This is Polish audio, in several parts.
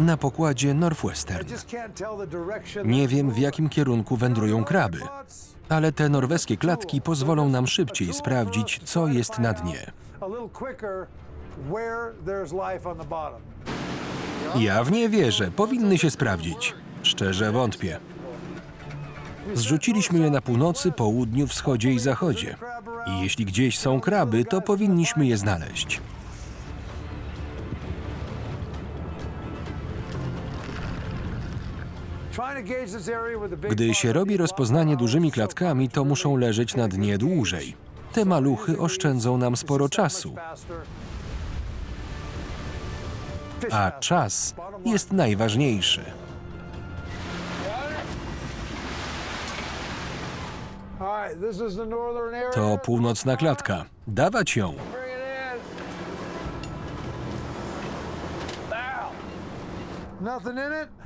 Na pokładzie Northwestern. Nie wiem, w jakim kierunku wędrują kraby, Ale te norweskie klatki pozwolą nam szybciej sprawdzić, co jest na dnie. Ja w nie wierzę. Powinny się sprawdzić. Szczerze wątpię. Zrzuciliśmy je na północy, południu, wschodzie i zachodzie. I jeśli gdzieś są kraby, to powinniśmy je znaleźć. Gdy się robi rozpoznanie dużymi klatkami, to muszą leżeć na dnie dłużej. Te maluchy oszczędzą nam sporo czasu, a czas jest najważniejszy. To północna klatka. Dawać ją.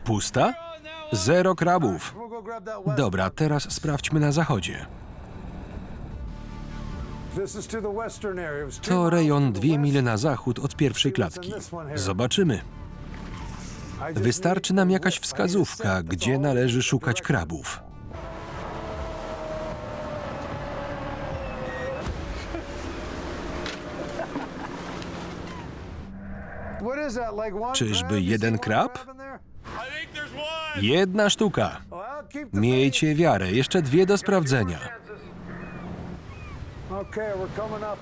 Pusta? Zero krabów. Dobra, teraz sprawdźmy na zachodzie. To rejon dwie mile na zachód od pierwszej klatki. Zobaczymy. Wystarczy nam jakaś wskazówka, gdzie należy szukać krabów. Czyżby jeden krab? Jedna sztuka. Miejcie wiarę, jeszcze dwie do sprawdzenia.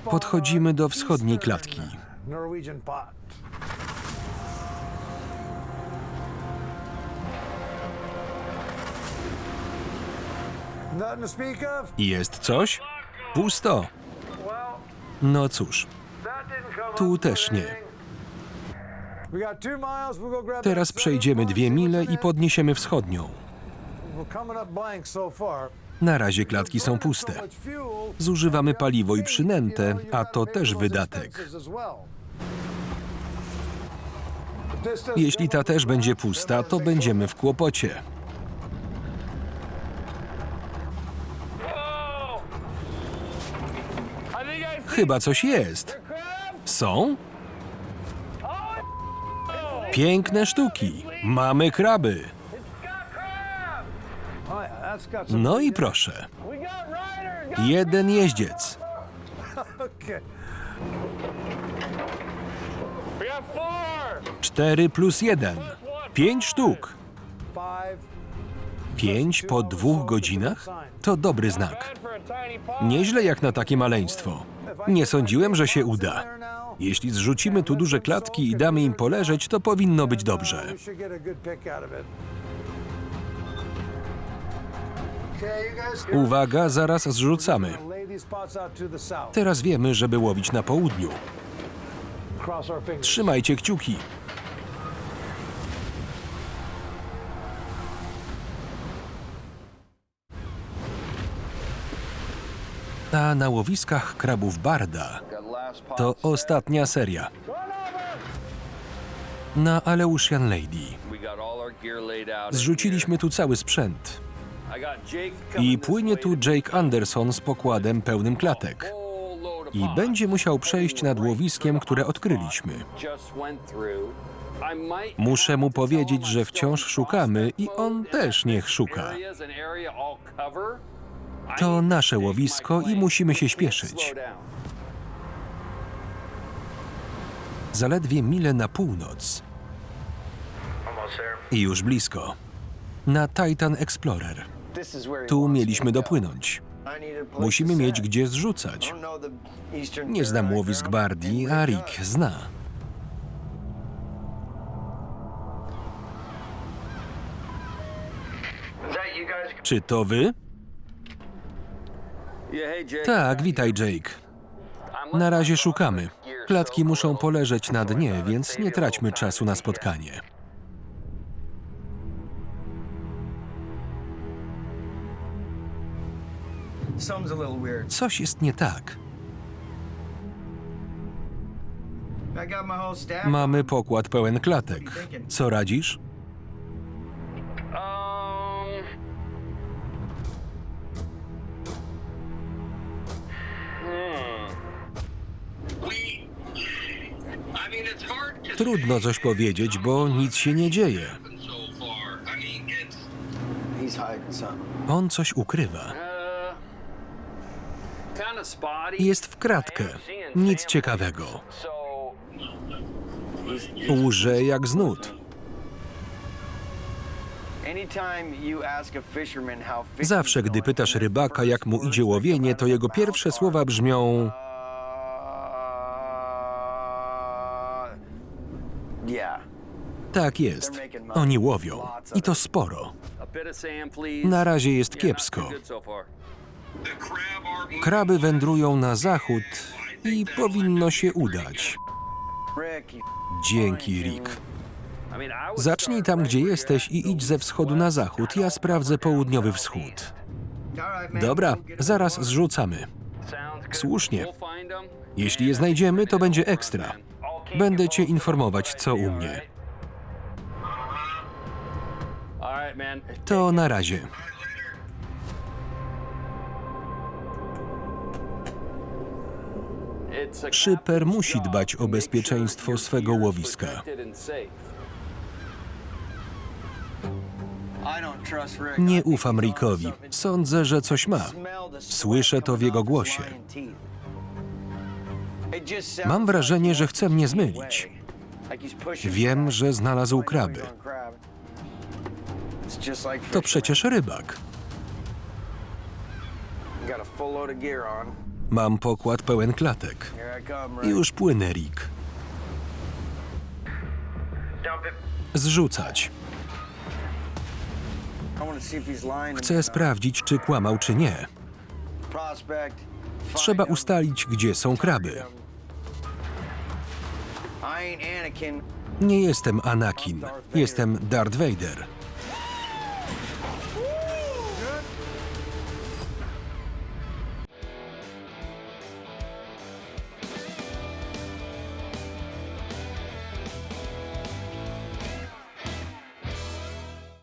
Podchodzimy do wschodniej klatki. Jest coś? Pusto. No cóż, tu też nie. Teraz przejdziemy dwie mile i podniesiemy wschodnią. Na razie klatki są puste. Zużywamy paliwo i przynętę, a to też wydatek. Jeśli ta też będzie pusta, to będziemy w kłopocie. Chyba coś jest. Są? Piękne sztuki. Mamy kraby. No i proszę. Jeden jeździec. Cztery plus jeden. Pięć sztuk. Pięć po dwóch godzinach? To dobry znak. Nieźle jak na takie maleństwo. Nie sądziłem, że się uda. Jeśli zrzucimy tu duże klatki i damy im poleżeć, to powinno być dobrze. Uwaga, zaraz zrzucamy. Teraz wiemy, żeby łowić na południu. Trzymajcie kciuki. A na łowiskach krabów Barda to ostatnia seria. Na Aleutian Lady. Zrzuciliśmy tu cały sprzęt. I płynie tu Jake Anderson z pokładem pełnym klatek. I będzie musiał przejść nad łowiskiem, które odkryliśmy. Muszę mu powiedzieć, że wciąż szukamy i on też niech szuka. To nasze łowisko i musimy się śpieszyć. Zaledwie mile na północ. I już blisko. Na Titan Explorer. Tu mieliśmy dopłynąć. Musimy mieć gdzie zrzucać. Nie znam łowisk Bardi, a Rick zna. Czy to wy? Tak, witaj Jake. Na razie szukamy. Klatki muszą poleżeć na dnie, więc nie traćmy czasu na spotkanie. Coś jest nie tak. Mamy pokład pełen klatek. Co radzisz? Trudno coś powiedzieć, bo nic się nie dzieje. On coś ukrywa. Jest w kratkę. Nic ciekawego. Łże jak z nut. Zawsze, gdy pytasz rybaka, jak mu idzie łowienie, to jego pierwsze słowa brzmią: Tak jest. Oni łowią. I to sporo. Na razie jest kiepsko. Kraby wędrują na zachód i powinno się udać. Dzięki, Rick. Zacznij tam, gdzie jesteś i idź ze wschodu na zachód. Ja sprawdzę południowy wschód. Dobra, zaraz zrzucamy. Słusznie. Jeśli je znajdziemy, to będzie ekstra. Będę cię informować, co u mnie. To na razie. Szyper musi dbać o bezpieczeństwo swego łowiska. Nie ufam Rickowi. Sądzę, że coś ma. Słyszę to w jego głosie. Mam wrażenie, że chce mnie zmylić. Wiem, że znalazł kraby. To przecież rybak. Mam pokład pełen klatek. Już płynę, Rick. Zrzucać. Chcę sprawdzić, czy kłamał, czy nie. Trzeba ustalić, gdzie są kraby. Nie jestem Anakin. Jestem Darth Vader.